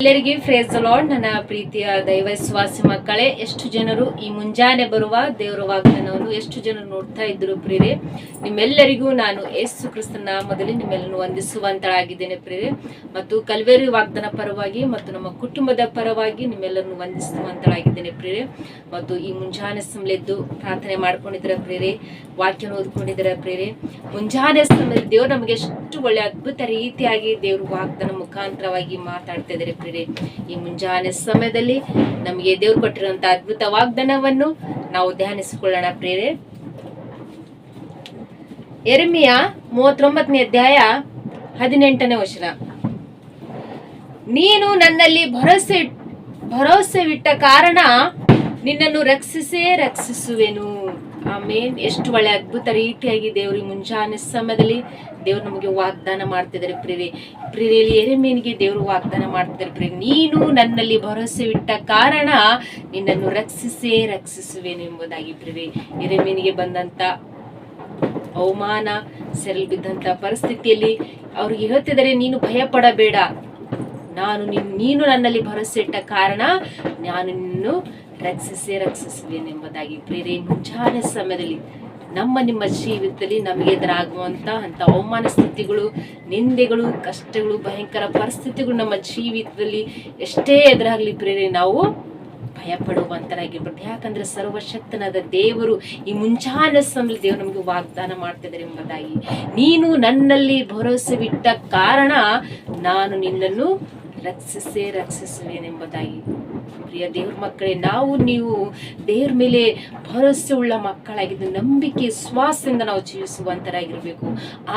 ಎಲ್ಲರಿಗೆ phrase lord ನನ್ನ ಪ್ರೀತಿಯ ದೈವ ಮಕ್ಕಳೇ, ಎಷ್ಟು ಜನರು ಈ ಮುಂಜಾನೆ ಬರುವ ದೇವರ ವಾಗ್ದಾನವನ್ನು ಎಷ್ಟು ಜನರು ನೋಡ್ತಾ ಇದ್ರು ಪ್ರಿಯರೇ, ನಿಮ್ಮೆಲ್ಲರಿಗೂ ನಾನು ಯೇಸು ಕ್ರಿಸ್ತನ ನಾಮದಲ್ಲಿ ನಿಮ್ಮೆಲ್ಲರನ್ನು ವಂದಿಸುವಂತಳಾಗಿದ್ದೇನೆ ಪ್ರಿಯರೇ. ಮತ್ತು ಕಲ್ವೇರಿ ವಾಗ್ದಾನ ಪರವಾಗಿ ಮತ್ತು ನಮ್ಮ ಕುಟುಂಬದ ಪರವಾಗಿ ನಿಮ್ಮೆಲ್ಲರನ್ನು ವಂದಿಸುವಂತಳಾಗಿದ್ದೇನೆ ಪ್ರಿಯರೇ. ಮತ್ತು ಈ ಮುಂಜಾನೆ ಸಮಲೆದ್ದು ಪ್ರಾರ್ಥನೆ ಮಾಡ್ಕೊಂಡಿದ್ದೀರ ಪ್ರಿಯರೇ ವಾಕ್ಯ ಓದ್ಕೊಂಡಿದ್ದೀರ ಪ್ರಿಯರೇ. ಮುಂಜಾನೆ ಸಮಯದಲ್ಲಿ ದೇವರು ನಮಗೆ ಎಷ್ಟು ಒಳ್ಳೆ ಅದ್ಭುತ ರೀತಿಯಾಗಿ ದೇವರು ವಾಗ್ದಾನ ಮುಖಾಂತರವಾಗಿ ಮಾತಾಡ್ತಾ ಇದ್ದಾರೆ ಈ ಮುಂಜಾನೆ ಸಮಯದಲ್ಲಿ ನಮಗೆ ದೇವ್ರು ಕೊಟ್ಟಿರುವಂತ ಅದ್ಭುತ ವಾಗ್ದಾನವನ್ನು ನಾವು ಧ್ಯಾನಿಸಿಕೊಳ್ಳೋಣ ಪ್ರೇರೆ ಎರ್ಮಿಯ ಮೂವತ್ತೊಂಬತ್ತನೇ ಅಧ್ಯಾಯ ಹದಿನೆಂಟನೇ ವಚನ. ನೀನು ನನ್ನಲ್ಲಿ ಭರೋಸೆ ಇಟ್- ಇಟ್ಟ ಕಾರಣ ನಿನ್ನನ್ನು ರಕ್ಷಿಸೇ ರಕ್ಷಿಸುವೆನು. ಆಮೇನ್. ಎಷ್ಟು ಒಳ್ಳೆ ಅದ್ಭುತ ರೀತಿಯಾಗಿ ದೇವ್ರಿಗೆ ಮುಂಜಾನೆ ಸಮಯದಲ್ಲಿ ದೇವ್ರು ನಮಗೆ ವಾಗ್ದಾನ ಮಾಡ್ತಿದ್ದಾರೆ ಪ್ರೇರೆ ಪ್ರೇರೆಯಲ್ಲಿ ಎರೆಮೇನಿಗೆ ದೇವರು ವಾಗ್ದಾನ ಮಾಡ್ತಿದ್ದಾರೆ ಪ್ರೇರೆ ನೀನು ನನ್ನಲ್ಲಿ ಭರವಸೆ ಇಟ್ಟ ಕಾರಣ ನಿನ್ನನ್ನು ರಕ್ಷಿಸೇ ರಕ್ಷಿಸುವೇನು ಎಂಬುದಾಗಿ ಪ್ರೇರೆ ಎರೆಮೇನಿಗೆ ಬಂದಂತ ಅವಮಾನ ಸೆರಲ್ ಬಿದ್ದಂತ ಪರಿಸ್ಥಿತಿಯಲ್ಲಿ ಅವ್ರಿಗೆ ಹೇಳ್ತಿದ್ದಾರೆ, ನೀನು ಭಯ ಪಡಬೇಡ ನಾನು ನಿನ್- ನೀನು ನನ್ನಲ್ಲಿ ಭರವಸೆ ಇಟ್ಟ ಕಾರಣ, ನಾನು ನಿನ್ನನ್ನು ರಕ್ಷಿಸೇ ರಕ್ಷಿಸುವೇನೆಂಬುದಾಗಿ ಪ್ರೇರೆ ಮುಂಜಾನೆ ಸಮಯದಲ್ಲಿ ನಮ್ಮ ನಿಮ್ಮ ಜೀವಿತದಲ್ಲಿ ನಮಗೆ ಎದುರಾಗುವಂಥ ಅಂಥ ಅವಮಾನ ಸ್ಥಿತಿಗಳು, ನಿಂದೆಗಳು, ಕಷ್ಟಗಳು, ಭಯಂಕರ ಪರಿಸ್ಥಿತಿಗಳು ನಮ್ಮ ಜೀವಿತದಲ್ಲಿ ಎಷ್ಟೇ ಎದುರಾಗ್ಲಿ ಪ್ರೇರೆ ನಾವು ಭಯಪಡುವಂತರಾಗಿರ್ಬೋದು ಯಾಕಂದ್ರೆ ಸರ್ವಶಕ್ತನಾದ ದೇವರು ಈ ಮುಂಚಾನ ಸಮಯ ದೇವರು ನಮಗೆ ವಾಗ್ದಾನ ಮಾಡ್ತಿದ್ದಾರೆ ಎಂಬುದಾಗಿ. ನೀನು ನನ್ನಲ್ಲಿ ಭರವಸೆವಿಟ್ಟ ಕಾರಣ ನಾನು ನಿನ್ನನ್ನು ರಕ್ಷಿಸೇ ರಕ್ಷಿಸುವೇನೆಂಬುದಾಗಿ. ಪ್ರಿಯ ದೇವ್ರ ಮಕ್ಕಳೇ, ನಾವು ನೀವು ದೇವ್ರ ಮೇಲೆ ಭರವಸೆ ಉಳ್ಳ ಮಕ್ಕಳಾಗಿದ್ದು ನಂಬಿಕೆ ಸ್ವಾಸದಿಂದ ನಾವು ಜೀವಿಸುವಂತರಾಗಿರ್ಬೇಕು.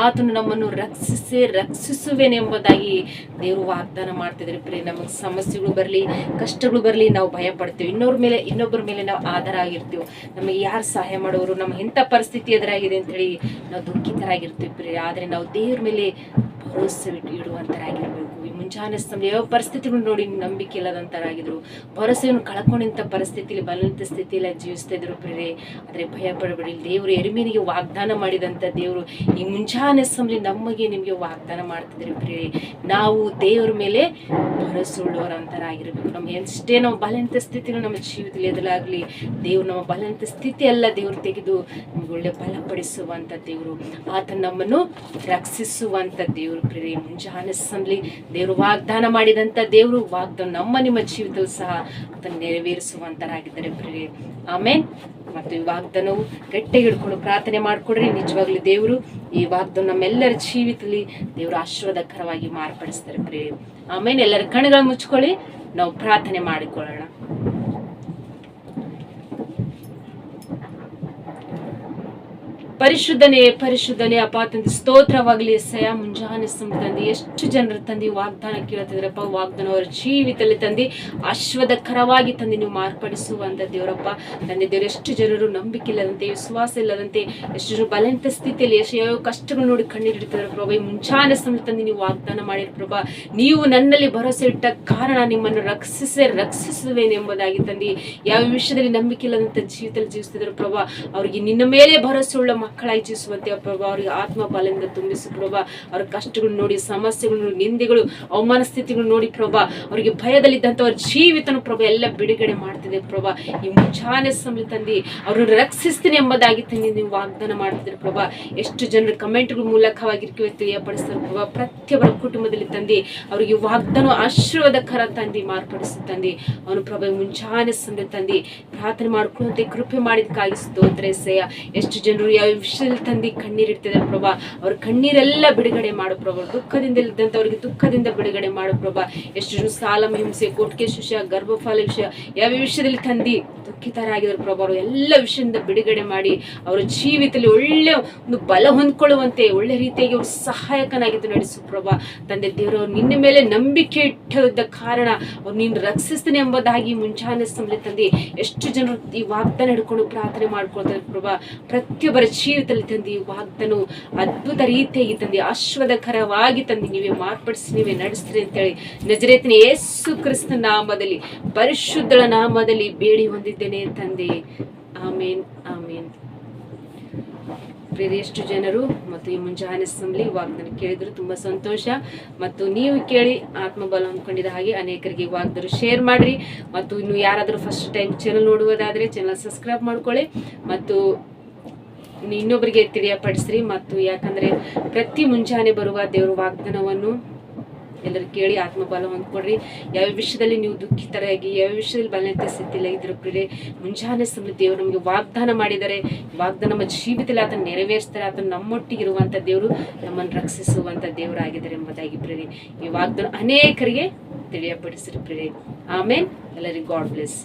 ಆತನು ನಮ್ಮನ್ನು ರಕ್ಷಿಸೇ ರಕ್ಷಿಸುವೆನೆಂಬುದಾಗಿ ದೇವರು ವಾಗ್ದಾನ ಮಾಡ್ತಿದ್ರೆ ಪ್ರಿಯ, ನಮಗೆ ಸಮಸ್ಯೆಗಳು ಬರಲಿ, ಕಷ್ಟಗಳು ಬರಲಿ, ನಾವು ಭಯ ಪಡ್ತೇವೆ ಇನ್ನೊಬ್ಬರ ಮೇಲೆ ಇನ್ನೊಬ್ಬರ ಮೇಲೆ ನಾವು ಆಧಾರ ಆಗಿರ್ತೀವಿ ನಮಗೆ ಯಾರು ಸಹಾಯ ಮಾಡೋರು? ನಮ್ಮ ಎಂಥ ಪರಿಸ್ಥಿತಿ ಎದುರಾಗಿದೆ ಅಂತೇಳಿ ನಾವು ದುಃಖಿತರಾಗಿರ್ತೀವಿ ಪ್ರಿಯ. ಆದರೆ ನಾವು ದೇವ್ರ ಮೇಲೆ ಇಟ್ಟು ಇಡುವಂತರಾಗಿರ್ಬೇಕು ಈ ಮುಂಜಾನೆ ಸಮಯ ಯಾವ ಪರಿಸ್ಥಿತಿಗಳು ನೋಡಿ ನಂಬಿಕೆ ಇಲ್ಲದಂತರಾಗಿದ್ರು. ಭರವಸೆಯನ್ನು ಕಳ್ಕೊಂಡಿಂತ ಪರಿಸ್ಥಿತಿಯಲ್ಲಿ ಬಲಂತ ಸ್ಥಿತಿಯಲ್ಲಿ ಜೀವಿಸ್ತಾ ಇದ್ರು ಪ್ರೇರೆ ಆದರೆ ಭಯ ಪಡಬೇಡಿ. ದೇವರು ಎರಿಮೀನಿಗೆ ವಾಗ್ದಾನ ಮಾಡಿದಂಥ ದೇವರು ಈ ಮುಂಜಾನೆ ಸಮಯ ನಮಗೆ ನಿಮಗೆ ವಾಗ್ದಾನ ಮಾಡ್ತಿದ್ರು ಪ್ರೇರೆ ನಾವು ದೇವರ ಮೇಲೆ ಭರವಸೆ ಉಳ್ಳವರಂತರಾಗಿರ್ಬೇಕು. ನಮ್ಗೆ ಎಷ್ಟೇ ನಾವು ಬಲಂತ ಸ್ಥಿತಿಗಳು ನಮ್ಮ ಜೀವಿತದಲ್ಲಿ ಎದುರಾಗಲಿ, ದೇವ್ರು ನಮ್ಮ ಬಲಂತ ಸ್ಥಿತಿ ಎಲ್ಲ ದೇವ್ರು ತೆಗೆದು ನಮ್ಗೆ ಒಳ್ಳೆ ಬಲಪಡಿಸುವಂಥ ದೇವರು. ಆತ ನಮ್ಮನ್ನು ರಕ್ಷಿಸುವಂಥ ದೇವರು. ಪ್ರಿಯರೇ ಮುಂಜಾನೆ ಸಮಲಿ ದೇವರು ವಾಗ್ದಾನ ಮಾಡಿದಂಥ ದೇವರು ವಾಗ್ದಾನ ನಮ್ಮ ನಿಮ್ಮ ಜೀವಿತದಲ್ಲಿ ಸಹ ಅದನ್ನು ನೆರವೇರಿಸುವಂತರಾಗಿದ್ದಾರೆ ಪ್ರಿಯರೇ. ಆಮೇನ್. ಮತ್ತು ಈ ವಾಗ್ದಾನವು ಗಟ್ಟಿ ಹಿಡ್ಕೊಂಡು ಪ್ರಾರ್ಥನೆ ಮಾಡಿಕೊಡ್ರಿ. ನಿಜವಾಗ್ಲೂ ದೇವರು ಈ ವಾಗ್ದಾನ ನಮ್ಮೆಲ್ಲರ ಜೀವಿತದಲ್ಲಿ ದೇವರು ಆಶೀರ್ವಾದಕರವಾಗಿ ಮಾರ್ಪಡಿಸ್ತಾರೆ ಪ್ರಿಯರೇ. ಆಮೇಲೆ ಎಲ್ಲರ ಕಣ್ಗಳನ್ನ ಮುಚ್ಕೊಳ್ಳಿ ನಾವು ಪ್ರಾರ್ಥನೆ ಮಾಡಿಕೊಳ್ಳೋಣ. ಪರಿಶುದ್ಧನೇ ಪರಿಶುದ್ಧನೇ, ಅಪ್ಪ, ತಂದೆ, ಸ್ತೋತ್ರವಾಗಲಿ ಸಯ ಮುಂಜಾನೆ ಸುಮ್ಮ ತಂದೆ, ಎಷ್ಟು ಜನರು ತಂದಿ, ವಾಗ್ದಾನ ಕೇಳ್ತಿದ್ರಪ್ಪ, ವಾಗ್ದಾನ ಅವರ ಜೀವಿತದಲ್ಲಿ ತಂದೆ ಅಶ್ವದಕರವಾಗಿ ತಂದೆ, ನೀವು ಮಾರ್ಪಡಿಸುವಂಥ ದೇವರಪ್ಪ. ತಂದೆ ದೇವರು, ಎಷ್ಟು ಜನರು ನಂಬಿಕೆ ಇಲ್ಲದಂತೆ, ವಿಶ್ವಾಸ ಇಲ್ಲದಂತೆ, ಎಷ್ಟು ಜನರು ಬಲಂತ ಸ್ಥಿತಿಯಲ್ಲಿ ಎಷ್ಟು ಯಾವ ಕಷ್ಟಗಳು ನೋಡಿ ಕಣ್ಣೀರಿಡ್ತಿದ್ದಾರೆ ಪ್ರಭಾ, ಈ ಮುಂಜಾನೆ ಸಮ ತಂದೆ, ನೀವು ವಾಗ್ದಾನ ಮಾಡಿರಿ ಪ್ರಭಾ. ನೀವು ನನ್ನಲ್ಲಿ ಭರವಸೆ ಇಟ್ಟ ಕಾರಣ ನಿಮ್ಮನ್ನು ರಕ್ಷಿಸಿ, ರಕ್ಷಿಸುವೇನೆ ಎಂಬುದಾಗಿ ತಂದಿ, ಯಾವ ವಿಷಯದಲ್ಲಿ ನಂಬಿಕೆ ಇಲ್ಲದಂತ ಜೀವಿತದಲ್ಲಿ ಜೀವಿಸ್ತಿದ್ರು ಪ್ರಭಾ, ಅವರಿಗೆ ನಿನ್ನ ಮೇಲೆ ಭರವಸೆ ಉಳ್ಳ ಮಕ್ಕಳಾಗಿ ಇಚ್ಛಿಸುವಂತೆ ಪ್ರಭಾ, ಅವರಿಗೆ ಆತ್ಮ ಬಲದಿಂದ ತುಂಬಿಸು ಪ್ರಭಾ, ಅವ್ರ ಕಷ್ಟಗಳು ನೋಡಿ, ಸಮಸ್ಯೆಗಳು, ನಿಂದೆಗಳು, ಅವಮಾನ ಸ್ಥಿತಿಗಳು ನೋಡಿ ಪ್ರಭಾ, ಅವರಿಗೆ ಭಯದಲ್ಲಿದ್ದಂಥ ಅವ್ರ ಜೀವಿತನು ಪ್ರಭಾ ಎಲ್ಲ ಬಿಡುಗಡೆ ಮಾಡ್ತಿದೆ ಪ್ರಭಾ. ಈ ಮುಂಚಾನೆ ಸಮಯ ತಂದಿ, ಅವ್ರನ್ನ ರಕ್ಷಿಸ್ತೀನಿ ಎಂಬುದಾಗಿ ತಂದು, ನೀವು ವಾಗ್ದಾನ ಮಾಡ್ತಿದ್ರೆ ಪ್ರಭಾ. ಎಷ್ಟು ಜನರು ಕಮೆಂಟ್ಗಳ ಮೂಲಕವಾಗಿ ತಿಳಿಯಪಡಿಸ್ತಾರೆ ಪ್ರಭಾ. ಪ್ರತಿಯೊಬ್ಬರ ಕುಟುಂಬದಲ್ಲಿ ತಂದಿ, ಅವರಿಗೆ ವಾಗ್ದಾನ ಆಶೀರ್ವಾದಕರ ತಂದಿ ಮಾರ್ಪಡಿಸುತ್ತಂದು ತಂದಿ. ಅವನು ಪ್ರಭಾ ಮುಂಚಾನೆ ಸಮಯ ತಂದಿ, ಪ್ರಾರ್ಥನೆ ಮಾಡ್ಕೊಳ್ಳುವಂತೆ ಕೃಪೆ ಮಾಡಿದಕ್ಕಾಗಿ ಸ್ತೋತ್ರ ಎಷ್ಟು ಜನರು ಯಾವ ವಿಷಯದಲ್ಲಿ ತಂದಿ ಕಣ್ಣೀರಿಡ್ತಿದ್ದಾರೆ ಪ್ರಭಾ. ಅವ್ರ ಕಣ್ಣೀರೆಲ್ಲ ಬಿಡುಗಡೆ ಮಾಡು ಪ್ರಭಾ. ದುಃಖದಿಂದ ಇದ್ದಂಥವ್ರಿಗೆ ದುಃಖದಿಂದ ಬಿಡುಗಡೆ ಮಾಡು ಪ್ರಭಾ. ಎಷ್ಟು ಸಾಲಂ ಹಿಂಸೆ ಕೋಟಿಗೆ ವಿಷಯ ಗರ್ಭಫಾಲ ವಿಷಯ ಯಾವ ವಿಷಯದಲ್ಲಿ ತಂದಿ? ದುಃಖಿತರಾಗಿದ್ದಾರೆ ಪ್ರಭಾ, ಅವರು ಎಲ್ಲ ವಿಷಯದಿಂದ ಬಿಡುಗಡೆ ಮಾಡಿ ಅವರ ಜೀವಿತದಲ್ಲಿ ಒಳ್ಳೆ ಒಂದು ಬಲ ಹೊಂದ್ಕೊಳ್ಳುವಂತೆ, ಒಳ್ಳೆ ರೀತಿಯಾಗಿ ಅವ್ರು ಸಹಾಯಕನಾಗಿದ್ದು ನಡೆಸು ಪ್ರಭಾ. ತಂದೆ ದೇವರು ನಿನ್ನ ಮೇಲೆ ನಂಬಿಕೆ ಇಟ್ಟಿದ್ದ ಕಾರಣ ಅವ್ರು ನೀನು ರಕ್ಷಿಸ್ತೀನಿ ಎಂಬುದಾಗಿ ಮುಂಚಾನೆ ಸಮಯ ತಂದೆ ಎಷ್ಟು ಜನರು ಈ ವಾಗ್ದಾನ ಹಿಡ್ಕೊಂಡು ಪ್ರಾರ್ಥನೆ ಮಾಡ್ಕೊಳ್ತಾರೆ ಪ್ರಭಾ. ಪ್ರತಿಯೊಬ್ಬರ ಜೀವಿತದಲ್ಲಿ ತಂದೆ ಈ ವಾಗ್ದಾನ ಅದ್ಭುತ ರೀತಿಯಾಗಿ ತಂದೆ ಆಶ್ವದಕರವಾಗಿ ತಂದೆ ನೀವೇ ಮಾರ್ಪಡಿಸಿ, ನೀವೇ ನಡೆಸ್ತೀರಿ ಅಂತೇಳಿ ನಜರೇತಿನ ಯೇಸು ಕ್ರಿಸ್ತ ನಾಮದಲ್ಲಿ, ಪರಿಶುದ್ಧಳ ನಾಮದಲ್ಲಿ ಬೇಡಿ ಹೊಂದಿದ್ದೇನೆ. ತಂದೆ. ಆಮೇನ್ ಆಮೇನ್. ಬೇರೆಷ್ಟು ಎಷ್ಟು ಜನರು ಮತ್ತು ಈ ಮುಂಜಾನೆ ಸಂಬಳಿ ವಾಗ್ದಾನ ಕೇಳಿದ್ರು ತುಂಬಾ ಸಂತೋಷ. ಮತ್ತು ನೀವು ಕೇಳಿ ಆತ್ಮಬಲ ಹೊಂದ್ಕೊಂಡಿದ್ದ ಹಾಗೆ ಅನೇಕರಿಗೆ ವಾಗ್ದರು ಶೇರ್ ಮಾಡ್ರಿ. ಮತ್ತು ಇನ್ನು ಯಾರಾದರೂ ಫಸ್ಟ್ ಟೈಮ್ ಚಾನಲ್ ನೋಡುವುದಾದ್ರೆ ಚಾನಲ್ ಸಬ್ಸ್ಕ್ರೈಬ್ ಮಾಡ್ಕೊಳ್ಳಿ. ಮತ್ತು ಇನ್ನು ಇನ್ನೊಬ್ಬರಿಗೆ ತಿಳಿಯಪಡಿಸ್ರಿ ಮತ್ತು ಯಾಕಂದ್ರೆ ಪ್ರತಿ ಮುಂಜಾನೆ ಬರುವ ದೇವರ ವಾಗ್ದಾನವನ್ನು ಎಲ್ಲರೂ ಕೇಳಿ ಆತ್ಮಬಲ ಹೊಂದ್ಕೊಡ್ರಿ ಯಾವ ವಿಷಯದಲ್ಲಿ ನೀವು ದುಃಖಿತರಾಗಿ ಯಾವ ವಿಷಯದಲ್ಲಿ ಬಲನೆ ಸ್ಥಿತಿಲ್ಲ ಇದ್ರು ಪ್ರಿಯರೇ ಮುಂಜಾನೆ ಸಮೃದ್ಧಿ ನಮಗೆ ವಾಗ್ದಾನ ಮಾಡಿದರೆ ವಾಗ್ದಾನ ನಮ್ಮ ಜೀವಿತದಲ್ಲಿ ಅದನ್ನು ನೆರವೇರಿಸ್ತಾರೆ. ಅದನ್ನು ನಮ್ಮೊಟ್ಟಿಗಿರುವಂಥ ದೇವರು, ನಮ್ಮನ್ನು ರಕ್ಷಿಸುವಂಥ ದೇವರಾಗಿದ್ದಾರೆ ಎಂಬುದಾಗಿ ಪ್ರೇರಿ ಈ ವಾಗ್ದಾನ ಅನೇಕರಿಗೆ ತಿಳಿಯಪಡಿಸಿರು ಪ್ರೇರಿ ಆಮೇಲೆ ಎಲ್ಲರಿಗೂ ಗಾಡ್ ಬ್ಲೆಸ್